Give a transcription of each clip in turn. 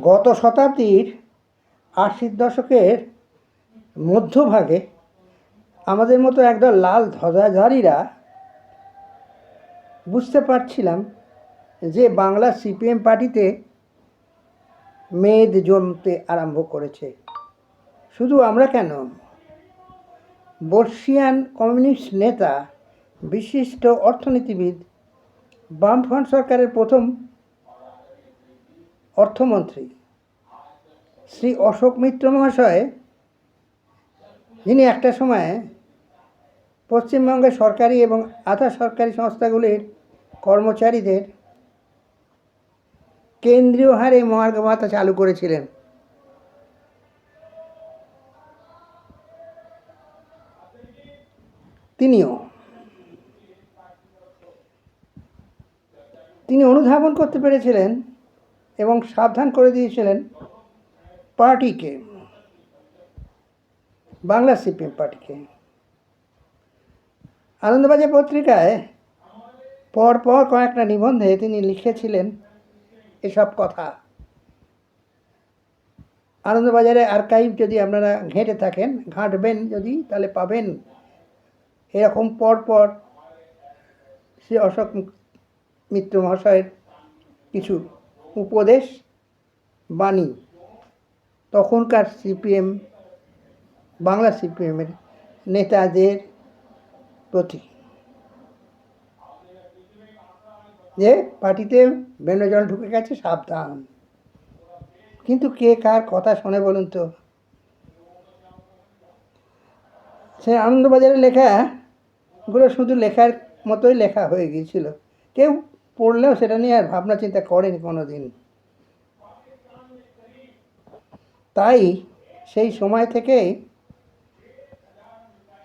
গত শতাব্দীর আশির দশকের মধ্যভাগে আমাদের মতো একদল লাল ধ্বজাধারীরা বুঝতে পারছিলাম যে বাংলা সিপিএম পার্টিতে মেদ জমতে আরম্ভ করেছে। শুধু আমরা কেন? বর্ষিয়ান কমিউনিস্ট নেতা, বিশিষ্ট অর্থনীতিবিদ, বামফ্রন্ট সরকারের প্রথম অর্থমন্ত্রী শ্রী অশোক মিত্র মহাশয় যিনি একটা সময়ে পশ্চিমবঙ্গের সরকারি এবং আধা সরকারি সংস্থাগুলির কর্মচারীদের কেন্দ্রীয় হারে মহার্ঘ ভাতা চালু করেছিলেন। তিনিও। তিনি অনুধাবন করতে পেরেছিলেন এবং সাবধান করে দিয়েছিলেন পার্টিকে, বাংলা সিপিএম পার্টিকে। আনন্দবাজার পত্রিকায় পর পর কয়েকটা নিবন্ধে তিনি লিখেছিলেন এসব কথা। আনন্দবাজারে আর্কাইভ যদি আপনারা ঘেঁটে থাকেন, ঘাঁটবেন যদি, তাহলে পাবেন। এরকম পর পর শ্রী অশোক মিত্র মহাশয়ের কিছু উপদেশ, বাণী। তখনকার সিপিএম, বাংলা সিপিএমের নেতাদের প্রতি। যে পার্টিতে জল ঢুকে গেছে, সাবধান। কিন্তু কে কার কথা শোনে বলুন তো? সে আনন্দবাজারে লেখা, গুলো শুধু লেখার মতোই লেখা হয়ে গিয়েছিল। কেউ পড়লেও সেটা নিয়ে আর ভাবনা চিন্তা করেনি কোনো দিন তাই সেই সময় থেকেই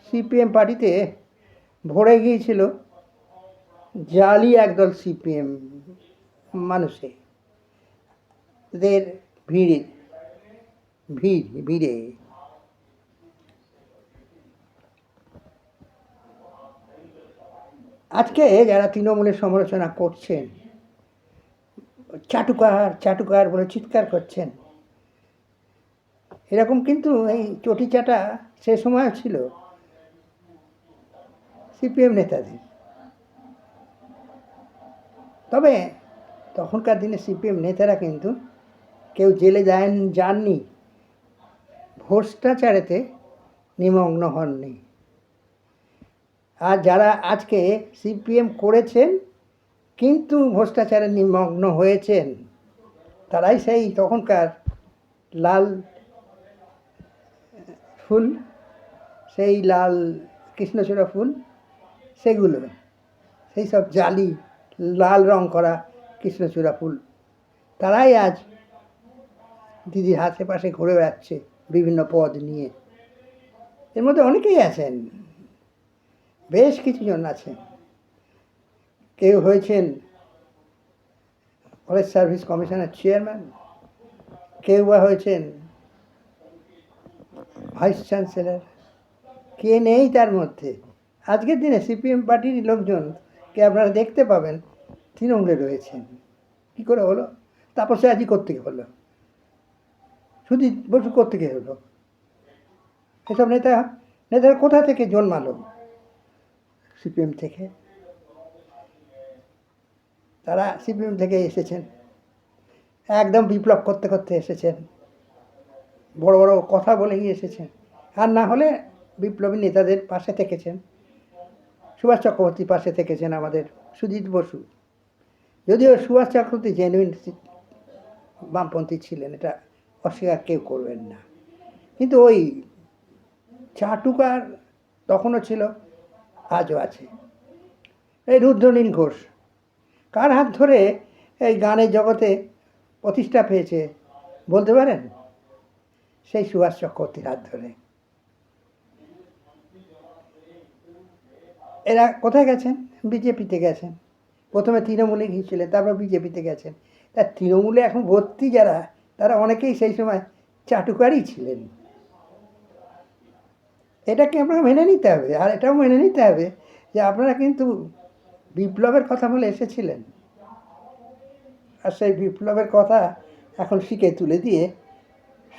সিপিএম পার্টিতে ভরে গিয়েছিল জালি একদল সিপিএম মানুষে। দের ভিড়ে, ভিড়, ভিড়ে। আজকে যারা তৃণমূলের সমালোচনা করছেন, চাটুকার চাটুকার বলে চিৎকার করছেন, এরকম কিন্তু এই চটি চাটা সে সময় ছিল সিপিএম নেতাদের। তবে তখনকার দিনে সিপিএম নেতারা কিন্তু কেউ জেলে যান যাননি ভ্রষ্টাচারেতে নিমগ্ন হননি। আর যারা আজকে সিপিএম করেছেন, কিন্তু ভ্রষ্টাচারে নিমগ্ন হয়েছেন, তারাই সেই তখনকার লাল ফুল, সেই লাল কৃষ্ণচূড়া ফুল, সেগুলো, সেই সব জালি, লাল রং করা কৃষ্ণচূড়া ফুল, তারাই আজ দিদির আশেপাশে ঘুরে বেড়াচ্ছে বিভিন্ন পদ নিয়ে। এর মধ্যে অনেকেই আছেন। বেশ কিছুজন আছেন কেউ হয়েছেন ফরেস্ট সার্ভিস কমিশনের চেয়ারম্যান কেউ বা হয়েছেন ভাইস চ্যান্সেলর কে নেই তার মধ্যে? আজকের দিনে সিপিএম পার্টির লোকজনকে আপনারা দেখতে পাবেন, তৃণমূলে রয়েছেন। কী করে হলো? তারপর সে আজই কোত্থেকে হলো? শুধু বসু কোত্থেকে হলো? এসব নেতা, নেতারা কোথা থেকে জন্মালো? সিপিএম থেকে। তারা সিপিএম থেকে এসেছেন। একদম বিপ্লব করতে করতে এসেছেন। বড় বড় কথা বলে গিয়ে এসেছেন। আর না হলে বিপ্লবী নেতাদের পাশে থেকেছেন। সুভাষ চক্রবর্তীর পাশে থেকেছেন আমাদের সুজিত বসু। যদিও সুভাষ চক্রবর্তী জেনুইন বামপন্থী ছিলেন, এটা অস্বীকার কেউ করবেন না। কিন্তু ওই চাটুকার তখনও ছিল। আজও আছে। এই রুদ্রনীল ঘোষ, কার হাত ধরে এই গানের জগতে প্রতিষ্ঠা পেয়েছে বলতে পারেন? সেই সুভাষ চক্রবর্তীর হাত ধরে। এরা কোথায় গেছেন? বিজেপিতে গেছেন। প্রথমে তৃণমূলে গিয়েছিলেন, তারপর বিজেপিতে গেছেন। তা তৃণমূলে এখন ভর্তি যারা, তারা অনেকেই সেই সময় চাটুকারই ছিলেন। এটাকে আপনাকে মেনে নিতে হবে? আর এটাও মেনে নিতে হবে যে আপনারা কিন্তু বিপ্লবের কথা বলে এসেছিলেন। আর সেই বিপ্লবের কথা এখন শিখে তুলে দিয়ে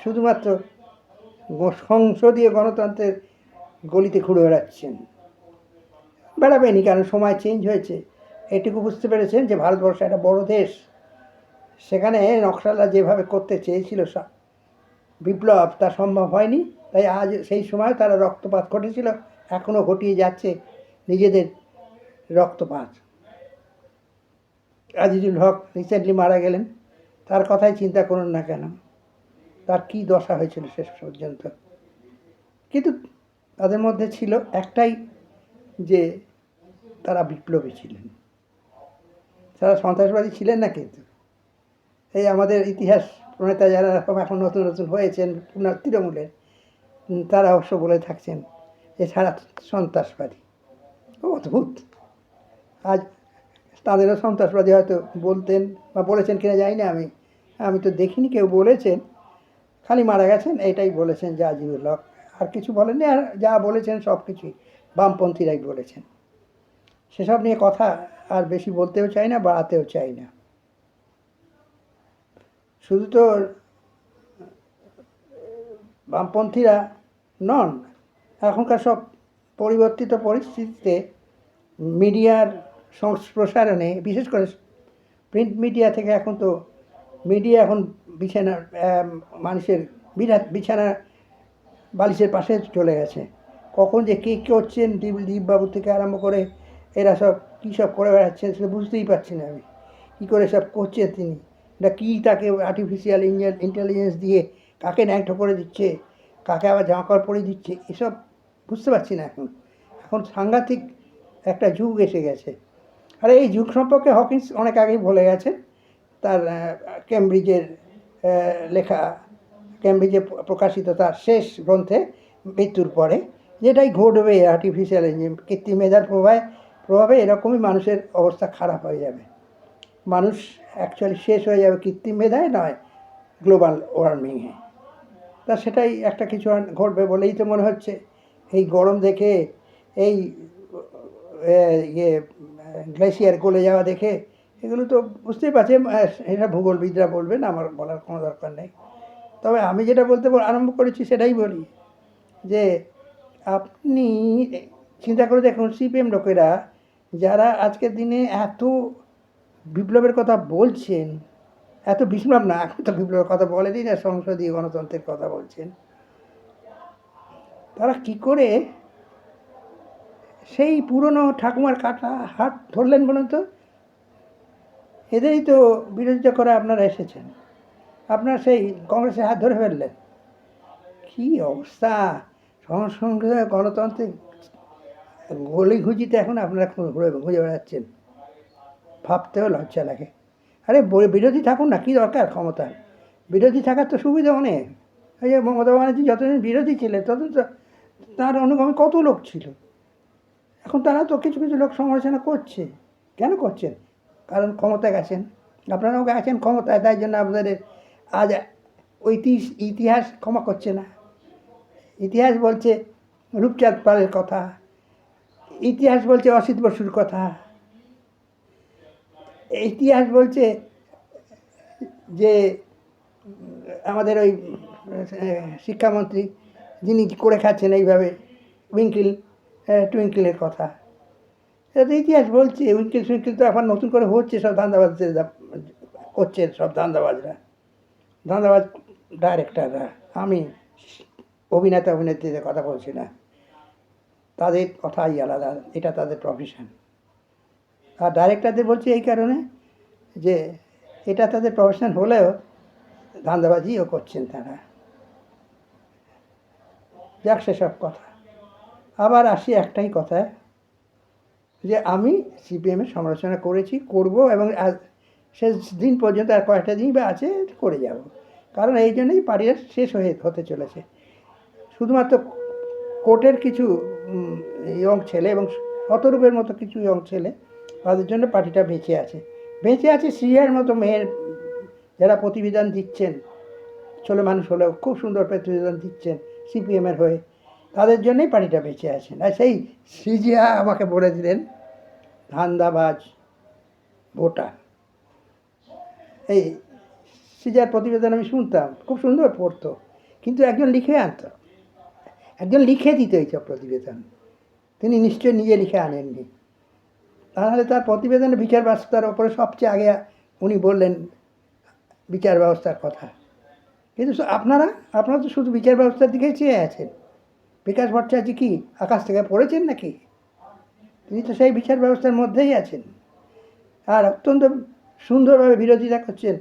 শুধুমাত্র সংসদীয় গণতন্ত্রের গলিতে ঘুরে বেড়াচ্ছেন। বেড়াবেনি কারণ সময় চেঞ্জ হয়েছে। এটুকু বুঝতে পেরেছেন যে ভারতবর্ষ একটা বড় দেশ। সেখানে নকশালরা যেভাবে করতে চেয়েছিল বিপ্লব তা সম্ভব হয়নি। তাই আজ সেই সময় তারা রক্তপাত ঘটেছিল এখনও ঘটিয়ে যাচ্ছে নিজেদের রক্তপাত। আজিজুল হক রিসেন্টলি মারা গেলেন, তার কথাই চিন্তা করুন না কেন, তার কি দশা হয়েছিল শেষ পর্যন্ত। কিন্তু তাদের মধ্যে ছিল একটাই যে তারা বিপ্লবী ছিলেন। তারা সন্ত্রাসবাদী ছিলেন না কিন্তু। এই আমাদের ইতিহাস প্রণেতা যারা এখন নতুন নতুন হয়েছেন তৃণমূলের তারা অবশ্য বলে থাকছেন, এছাড়া সন্ত্রাসবাদী। অদ্ভুত। আজ তাদেরও সন্ত্রাসবাদী হয়তো বলতেন বা বলেছেন কিনা জানি না আমি। আমি তো দেখিনি, কেউ বলেছেন। খালি মারা গেছেন, এটাই বলেছেন যে আজিবুল হক। আর কিছু বলেননি, আর যা বলেছেন সব কিছুই বামপন্থীরাই বলেছেন। সেসব নিয়ে কথা আর বেশি বলতেও চাই না, বাড়াতেও চাই না। শুধু তো বামপন্থীরা নন। এখনকার সব পরিবর্তিত পরিস্থিতিতে মিডিয়ার সংস্প্রসারণে বিশেষ করে প্রিন্ট মিডিয়া থেকে এখন তো মিডিয়া এখন বিছানা মানুষের বিরাট বিছানা বালিশের পাশে চলে গেছে। কখন যে কে করছেন দীপ, দীপবাবু থেকে আরম্ভ করে এরা সব কী সব করে বেড়াচ্ছেন সেটা বুঝতেই পারছি না আমি। কী করে সব করছেন তিনি? এটা কী তাকে আর্টিফিশিয়াল ইন্টেলিজেন্স দিয়ে কাকে ন্যাংটো করে দিচ্ছে, কাকে আবার জামা কাপড় পরিয়ে দিচ্ছে, এসব বুঝতে পারছি না এখন। এখন সাংঘাতিক একটা যুগ এসে গেছে। আর এই যুগ সম্পর্কে হকিন্স অনেক আগেই বলে গেছে তার কেমব্রিজের লেখা, কেমব্রিজে প্রকাশিত তার শেষ গ্রন্থে মৃত্যুর পরে, যেটাই ঘটবে আর্টিফিশিয়াল ইঞ্জিন কৃত্রিম মেধার প্রভাবে প্রভাবে এরকমই মানুষের অবস্থা খারাপ হয়ে যাবে। মানুষ অ্যাকচুয়ালি শেষ হয়ে যাবে কৃত্রিম মেধায়, নয় গ্লোবাল ওয়ার্মিংয়ে তা সেটাই একটা কিছু ঘটবে বলেই তো মনে হচ্ছে। এই গরম দেখে, এই ইয়ে গ্লেশিয়ার গলে যাওয়া দেখে, এগুলো তো বুঝতেই পারছি এটা ভূগোলবিদরা বলবেন, আমার বলার কোনো দরকার নেই। তবে আমি যেটা বলতে বল- আরম্ভ করেছি সেটাই বলি যে, আপনি চিন্তা করে দেখুন, সিপিএম লোকেরা যারা আজকের দিনে এত বিপ্লবের কথা বলছেন এত বিপ্লব না, এখন তো বিপ্লবের কথা বলেনি না, সংসদীয় গণতন্ত্রের কথা বলছেন। তারা কি করে সেই পুরনো ঠাকুমার কাটা হাত ধরলেন বলুন তো? এদেরই তো বিরোধিতা করে আপনারা এসেছেন। আপনার সেই কংগ্রেসের হাত ধরে ফেললেন। কী অবস্থা? সংসদীয় গণতন্ত্রের গলি ঘুজিতে এখন আপনারা ঘুরে বেড়াচ্ছেন। ভাবতেও লজ্জা লাগে। আরে বিরোধী থাকুন না, কী দরকার ক্ষমতার? বিরোধী থাকার তো সুবিধা অনেক। এই যে মমতা ব্যানার্জি যতদিন বিরোধী ছিলেন, ততদিন তো তার অনুগামী কত লোক ছিল? এখন তারা তো কিছু কিছু লোক সমালোচনা করছে। কেন করছেন? কারণ ক্ষমতায় গেছেন। আপনারাও গেছেন ক্ষমতায়, তাই জন্য আপনাদের আজ ঐতিহ্য, ইতিহাস ক্ষমা করছে না। ইতিহাস বলছে রূপচাঁদ পালের কথা, ইতিহাস বলছে অসিত বসুর কথা। ইতিহাস বলছে যে, আমাদের ওই শিক্ষামন্ত্রী যিনি করে খাচ্ছেন এইভাবে, উইঙ্কিল টুইঙ্কিলের কথা। এটা তো ইতিহাস বলছে, উইঙ্কিল সুইঙ্কিল তো এখন নতুন করে হচ্ছে, সব ধান্দাবাজদের করছে, সব ধান্দাবাজরা। ধান্দাবাজ ডাইরেক্টররা আমি অভিনেতা অভিনেত্রীদের কথা বলছি না। তাদের কথাই আলাদা, এটা তাদের প্রফেশন আর ডাইরেক্টরদের বলছি এই কারণে যে এটা তাদের প্রফেশন হলেও ধান্দাবাজিও করছেন তারা। যাক সেসব কথা। আবার আসি একটাই কথা, যে আমি সিপিএমের সমালোচনা করেছি, করব এবং শেষ দিন পর্যন্ত আর কয়েকটা দিন বা আছে, করে যাব। কারণ এই জন্যই পার্টিটা শেষ হয়ে হতে চলেছে। শুধুমাত্র কোর্টের কিছু ইয়ং ছেলে এবং শতরূপের মতো কিছু ইয়ং ছেলে তাদের জন্য পার্টিটা বেঁচে আছে। বেঁচে আছে সিরিয়ার মতো মেয়ের যারা প্রতিবেদন দিচ্ছেন ছোটো মানুষ হলেও খুব সুন্দর প্রতিবেদন দিচ্ছেন সিপিএমের হয়ে, তাদের জন্যই পার্টিটা বেঁচে আছেন আর সেই সিজিয়া আমাকে বলে দিলেন, ধান্দাবাজ ভোটার। এই সিজার প্রতিবেদন আমি শুনতাম, খুব সুন্দর পড়তো, কিন্তু একজন লিখে আনতো, একজন লিখে দিত এইসব প্রতিবেদন। তিনি নিশ্চয়ই নিজে লিখে আনেননি। তাহলে তার প্রতিবেদনে বিচার ব্যবস্থার ওপরে সবচেয়ে আগে উনি বললেন বিচার ব্যবস্থার কথা। কিন্তু আপনারা আপনারা তো শুধু বিচার ব্যবস্থার দিকেই চেয়ে আছেন। বিকাশ ভট্টাচার্য কি আকাশ থেকে পড়েছেন নাকি? তিনি তো সেই বিচার ব্যবস্থার মধ্যেই আছেন। আর অত্যন্ত সুন্দরভাবে বিরোধিতা করছেন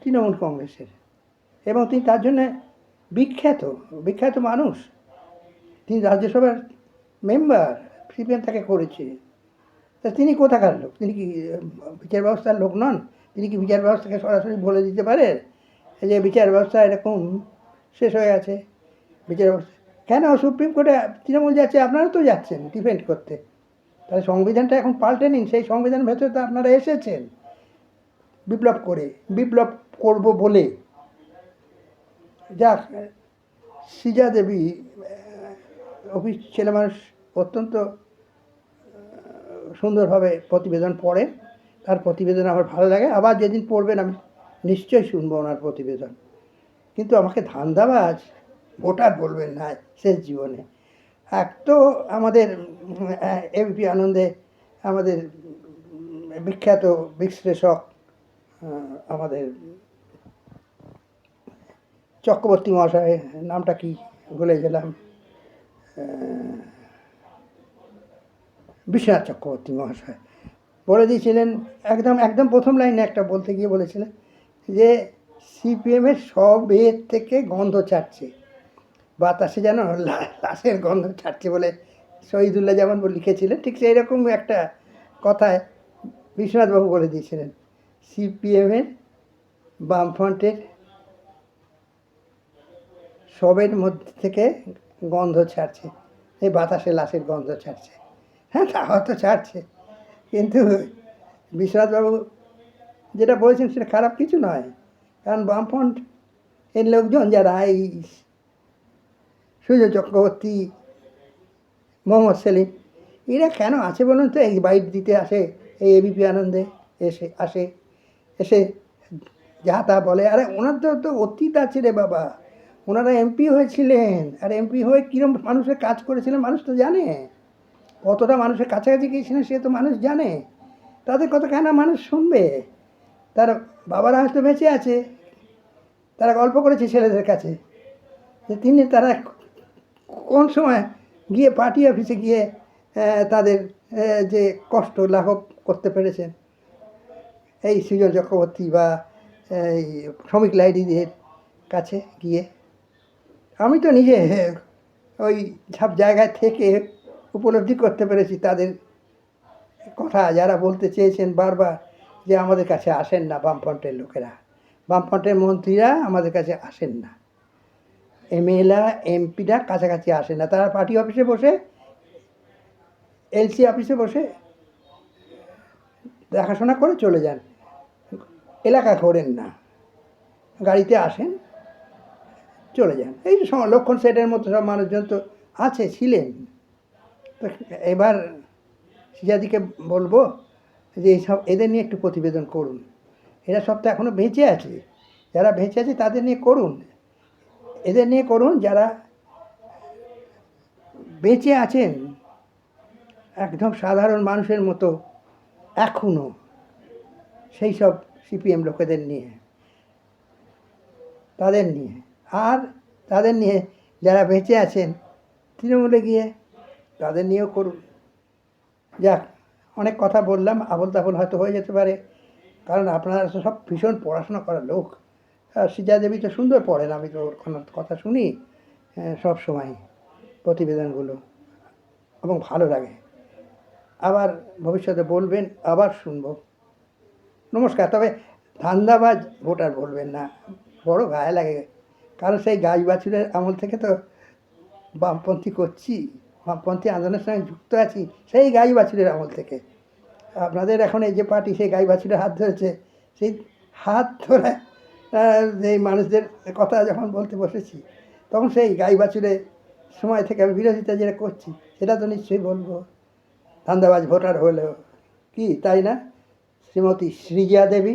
তৃণমূল কংগ্রেসের। এবং তিনি তার জন্য বিখ্যাত বিখ্যাত মানুষ। তিনি রাজ্যসভার মেম্বার, সিপিএম তাকে করেছে। তা তিনি কোথাকার লোক? তিনি কি বিচার ব্যবস্থার লোক নন? তিনি কি বিচার ব্যবস্থাকে সরাসরি বলে দিতে পারেন? যে বিচার ব্যবস্থা এরকম শেষ হয়ে আছে বিচার ব্যবস্থা কেন? সুপ্রিম কোর্টে তৃণমূল যাচ্ছে, আপনারা তো যাচ্ছেন ডিফেন্ড করতে। তাহলে সংবিধানটা এখন পাল্টে নিন, সেই সংবিধানের ভেতরে তো আপনারা এসেছেন। বিপ্লব করে, বিপ্লব করব বলে। যাক, সিজা দেবী অফিস ছেলে মানুষ অত্যন্ত সুন্দরভাবে প্রতিবেদন পড়ে, তার প্রতিবেদন আমার ভালো লাগে। আবার যেদিন পড়বেন আমি নিশ্চয়ই শুনব ওনার প্রতিবেদন। কিন্তু আমাকে ধান্দাবাজ ভোটার বলবেন না শেষ জীবনে। এক তো আমাদের এবিপি আনন্দে আমাদের বিখ্যাত বিশ্লেষক আমাদের চক্রবর্তী মহাশয়, নামটা কি ভুলে গেলাম বিশ্বনাথ চক্রবর্তী মহাশয়। বলে দিয়েছিলেন, একদম একদম প্রথম লাইনে একটা বলতে গিয়ে বলেছিলেন যে সিপিএমের সব এর থেকে গন্ধ ছাড়ছে, বাতাসে যেন লাশের গন্ধ ছাড়ছে বলে শহীদুল্লাহ যেমন লিখেছিলেন, ঠিক সেই রকম একটা কথায় বিশ্বনাথবাবু বলে দিয়েছিলেন সিপিএমের বামফ্রন্টের সবের মধ্যে থেকে গন্ধ ছাড়ছে, এই বাতাসে লাশের গন্ধ ছাড়ছে। হ্যাঁ তা হয়তো ছাড়ছে। কিন্তু বিশ্বনাথবাবু যেটা বলেছেন সেটা খারাপ কিছু নয়। কারণ বামফ্রন্ট এর লোকজন যারা, এই সুজয় চক্রবর্তী, মোহাম্মদ সেলিম, এরা কেন আছে বলুন তো? এই বাইট দিতে আসে, এই এবিপি আনন্দে এসে, আসে, এসে যা তা বলে। আরে ওনার তো তো অতীত আছে রে বাবা। ওনারা এমপি হয়েছিলেন। আর এমপি হয়ে কীরকম মানুষের কাজ করেছিলেন মানুষ তো জানে। কতটা মানুষের কাছাকাছি গিয়েছিলেন সে তো মানুষ জানে। তাদের কথা কেন মানুষ শুনবে? তার বাবারা হয়তো বেঁচে আছে। তারা গল্প করেছে ছেলেদের কাছে যে তিনি তারা কোন সময় গিয়ে পার্টি অফিসে গিয়ে তাদের যে কষ্ট লাঘব করতে পেরেছেন। এই সুজন চক্রবর্তী বা এই শ্রমিক লাইডিদের কাছে গিয়ে। আমি তো নিজে ওই সব জায়গায় থেকে উপলব্ধি করতে পেরেছি, তাদের কথা যারা বলতে চেয়েছেন বারবার যে আমাদের কাছে আসেন না বামফ্রন্টের লোকেরা। বামফ্রন্টের মন্ত্রীরা আমাদের কাছে আসেন না। এমএলএ, এমপিরা কাছাকাছি আসেন না। তারা পার্টি অফিসে বসে, এলসি অফিসে বসে দেখাশোনা করে চলে যান। এলাকা করেন না। গাড়িতে আসেন, চলে যান। এই যে সম- লক্ষণ সেটের মতো সব মানুষজন তো আছে, ছিলেন। তো এবার সিজাদিকে বলব যে এইসব এদের নিয়ে একটু প্রতিবেদন করুন। এরা সব তো এখনও বেঁচে আছে। যারা বেঁচে আছে তাদের নিয়ে করুন। এদের নিয়ে করুন যারা বেঁচে আছেন। একদম সাধারণ মানুষের মতো এখনও সেই সব সিপিএম লোকেদের নিয়ে, তাদের নিয়ে। আর তাদের নিয়ে যারা বেঁচে আছেন, তৃণমূলে গিয়ে তাদের নিয়েও করুন। যাক, অনেক কথা বললাম আবল তাবল হয়তো হয়ে যেতে পারে। কারণ আপনারা তো সব ভীষণ পড়াশোনা করা লোক। সিজা দেবী তো সুন্দর পড়েন, আমি তো ওর কথা শুনি সব সময় প্রতিবেদনগুলো। এবং ভালো লাগে। আবার ভবিষ্যতে বলবেন, আবার শুনব। নমস্কার, তবে ধান্দাবাজ ভোটার বলবেন না, বড় গায়ে লাগে। কারণ সেই গাছ বাছুরের আমল থেকে তো বামপন্থী করছি। বামপন্থী আন্দোলনের সঙ্গে যুক্ত আছি, সেই গাই বাছুরের আমল থেকে। আপনাদের এখন এই যে পার্টি, সেই গাই বাছুরের হাত ধরেছে, সেই হাত ধরে এই মানুষদের কথা যখন বলতে বসেছি, তখন সেই গাই বাছুরের সময় থেকে আমি বিরোধিতা যেটা করছি, সেটা তো নিশ্চয়ই বলব। ধান্দাবাজ ভোটার হলেও, কি, তাই না? শ্রীমতী সৃজা দেবী